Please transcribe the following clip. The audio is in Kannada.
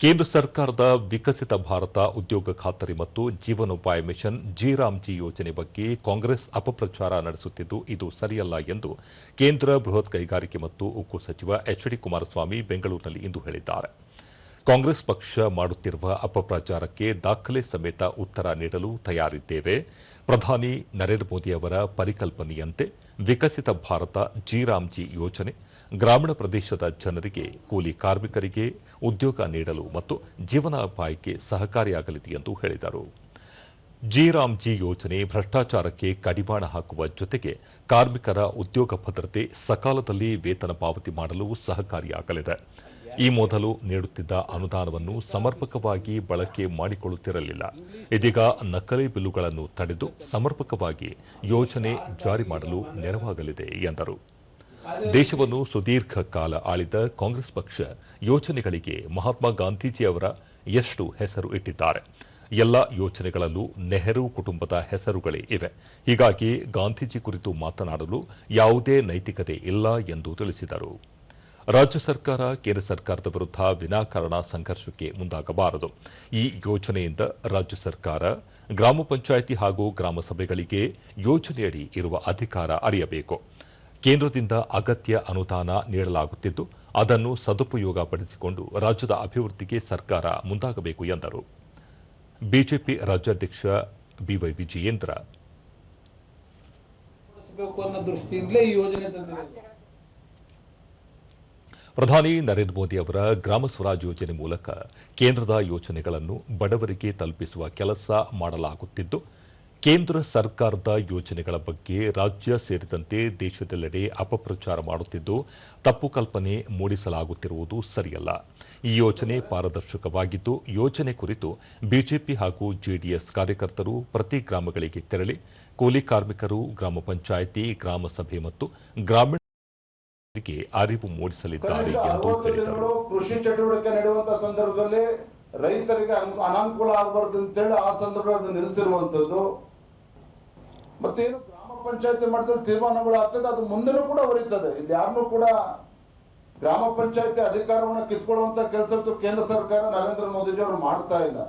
ಕೇಂದ್ರ ಸರ್ಕಾರದ ವಿಕಸಿತ ಭಾರತ ಉದ್ಯೋಗ ಖಾತರಿ ಮತ್ತು ಜೀವನೋಪಾಯ ಮಿಷನ್ ಜಿರಾಮ್ಜಿ ಯೋಜನೆ ಬಗ್ಗೆ ಕಾಂಗ್ರೆಸ್ ಅಪಪ್ರಚಾರ ನಡೆಸುತ್ತಿದ್ದು, ಇದು ಸರಿಯಲ್ಲ ಎಂದು ಕೇಂದ್ರ ಬೃಹತ್ ಕೈಗಾರಿಕೆ ಮತ್ತು ಉಕ್ಕು ಸಚಿವ ಎಚ್ ಡಿ ಕುಮಾರಸ್ವಾಮಿ ಬೆಂಗಳೂರಿನಲ್ಲಿ ಇಂದು ಹೇಳಿದ್ದಾರೆ. ಕಾಂಗ್ರೆಸ್ ಪಕ್ಷ ಮಾಡುತ್ತಿರುವ ಅಪಪ್ರಚಾರಕ್ಕೆ ದಾಖಲೆ ಸಮೇತ ಉತ್ತರ ನೀಡಲು ತಯಾರಿದ್ದೇವೆ. ಪ್ರಧಾನಿ ನರೇಂದ್ರ ಮೋದಿ ಅವರ ಪರಿಕಲ್ಪನೆಯಂತೆ ವಿಕಸಿತ ಭಾರತ ಜಿರಾಮ್ಜಿ ಯೋಜನೆ ಗ್ರಾಮೀಣ ಪ್ರದೇಶದ ಜನರಿಗೆ ಕೂಲಿ ಕಾರ್ಮಿಕರಿಗೆ ಉದ್ಯೋಗ ನೀಡಲು ಮತ್ತು ಜೀವನೋಪಾಯಕ್ಕೆ ಸಹಕಾರಿಯಾಗಲಿದೆ ಎಂದು ಹೇಳಿದರು. ಜಿರಾಮ್ಜಿ ಯೋಜನೆ ಭ್ರಷ್ಟಾಚಾರಕ್ಕೆ ಕಡಿವಾಣ ಹಾಕುವ ಜೊತೆಗೆ ಕಾರ್ಮಿಕರ ಉದ್ಯೋಗ ಭದ್ರತೆ ಸಕಾಲದಲ್ಲಿ ವೇತನ ಪಾವತಿ ಮಾಡಲು ಸಹಕಾರಿಯಾಗಲಿದೆ. ಈ ಮೊದಲು ನೀಡುತ್ತಿದ್ದ ಅನುದಾನವನ್ನು ಸಮರ್ಪಕವಾಗಿ ಬಳಕೆ ಮಾಡಿಕೊಳ್ಳುತ್ತಿರಲಿಲ್ಲ. ಇದೀಗ ನಕಲಿ ಬಿಲ್ಲುಗಳನ್ನು ತಡೆದು ಸಮರ್ಪಕವಾಗಿ ಯೋಜನೆ ಜಾರಿ ಮಾಡಲು ನೆರವಾಗಲಿದೆ ಎಂದರು. ದೇಶವನ್ನು ಸುದೀರ್ಘ ಕಾಲ ಆಳಿದ ಕಾಂಗ್ರೆಸ್ ಪಕ್ಷ ಯೋಜನೆಗಳಿಗೆ ಮಹಾತ್ಮ ಗಾಂಧೀಜಿಯವರ ಎಷ್ಟು ಹೆಸರು ಇಟ್ಟಿದ್ದಾರೆ. ಎಲ್ಲ ಯೋಜನೆಗಳಲ್ಲೂ ನೆಹರು ಕುಟುಂಬದ ಹೆಸರುಗಳೇ ಇವೆ. ಹೀಗಾಗಿ ಗಾಂಧೀಜಿ ಕುರಿತು ಮಾತನಾಡಲು ಯಾವುದೇ ನೈತಿಕತೆ ಇಲ್ಲ ಎಂದು ತಿಳಿಸಿದರು. ರಾಜ್ಯ ಸರ್ಕಾರ, ಕೇಂದ್ರ ಸರ್ಕಾರದ ವಿರುದ್ಧ ವಿನಾಕಾರಣ ಸಂಘರ್ಷಕ್ಕೆ ಮುಂದಾಗಬಾರದು. ಈ ಯೋಜನೆಯಿಂದ ರಾಜ್ಯ ಸರ್ಕಾರ, ಗ್ರಾಮ ಪಂಚಾಯಿತಿ ಹಾಗೂ ಗ್ರಾಮ ಸಭೆಗಳಿಗೆ ಯೋಜನೆಯಡಿ ಇರುವ ಅಧಿಕಾರ ಅರಿಯಬೇಕು. ಕೇಂದ್ರದಿಂದ ಅಗತ್ಯ ಅನುದಾನ ನೀಡಲಾಗುತ್ತಿದ್ದು ಅದನ್ನು ಸದುಪಯೋಗ ಪಡಿಸಿಕೊಂಡು ರಾಜ್ಯದ ಅಭಿವೃದ್ಧಿಗೆ ಸರ್ಕಾರ ಮುಂದಾಗಬೇಕು ಎಂದರು. ಬಿಜೆಪಿ ರಾಜ್ಯಾಧ್ಯಕ್ಷ ಬಿವೈ ವಿಜಯೇಂದ್ರ. ಪ್ರಧಾನಿ ನರೇಂದ್ರ ಮೋದಿ ಅವರ ಗ್ರಾಮ ಸ್ವರಾಜ್ ಯೋಜನೆ ಮೂಲಕ ಕೇಂದ್ರದ ಯೋಜನೆಗಳನ್ನು ಬಡವರಿಗೆ ತಲುಪಿಸುವ ಕೆಲಸ ಮಾಡಲಾಗುತ್ತಿದ್ದು ಕೇಂದ್ರ ಸರ್ಕಾರದ ಯೋಜನೆಗಳ ಬಗ್ಗೆ ರಾಜ್ಯ ಸೇರಿದಂತೆ ದೇಶದೆಲ್ಲೆಡೆ ಅಪಪ್ರಚಾರ ಮಾಡುತ್ತಿದ್ದು ತಪ್ಪು ಕಲ್ಪನೆ ಮೂಡಿಸಲಾಗುತ್ತಿರುವುದು ಸರಿಯಲ್ಲ. ಈ ಯೋಜನೆ ಪಾರದರ್ಶಕವಾಗಿದ್ದು ಯೋಜನೆ ಕುರಿತು ಬಿಜೆಪಿ ಹಾಗೂ ಜೆಡಿಎಸ್ ಕಾರ್ಯಕರ್ತರು ಪ್ರತಿ ಗ್ರಾಮಗಳಿಗೆ ತೆರಳಿ ಕೂಲಿ ಕಾರ್ಮಿಕರು ಗ್ರಾಮ ಪಂಚಾಯಿತಿ ಗ್ರಾಮ ಸಭೆ ಮತ್ತು ಗ್ರಾಮೀಣ ಅರಿವು ಮೂಡಿಸಲಿದ್ದಾರೆ ಎಂದು ಹೇಳಿದರು. ಕೃಷಿ ಚಟುವಟಿಕೆ ನಡೆಯುವಂತ ಸಂದರ್ಭದಲ್ಲಿ ರೈತರಿಗೆ ಅನಾನುಕೂಲ ಆಗಬಾರ್ದು ಅಂತೇಳಿ ಆ ಸಂದರ್ಭದಲ್ಲಿ ನಿಲ್ಲಿಸಿರುವಂತದ್ದು. ಮತ್ತೇನು ಗ್ರಾಮ ಪಂಚಾಯತಿ ಮಟ್ಟದಲ್ಲಿ ತೀರ್ಮಾನಗಳು ಆಗ್ತದೆ, ಅದು ಮುಂದೆನೂ ಕೂಡ ಹೊರೀತದೆ ಇಲ್ಲಿ ಯಾರನ್ನೂ ಕೂಡ ಗ್ರಾಮ ಪಂಚಾಯತಿ ಅಧಿಕಾರವನ್ನು ಕಿತ್ಕೊಳ್ಳುವಂತ ಕೆಲಸ ಕೇಂದ್ರ ಸರ್ಕಾರ ನರೇಂದ್ರ ಮೋದಿಜಿ ಅವರು ಮಾಡ್ತಾ ಇಲ್ಲ.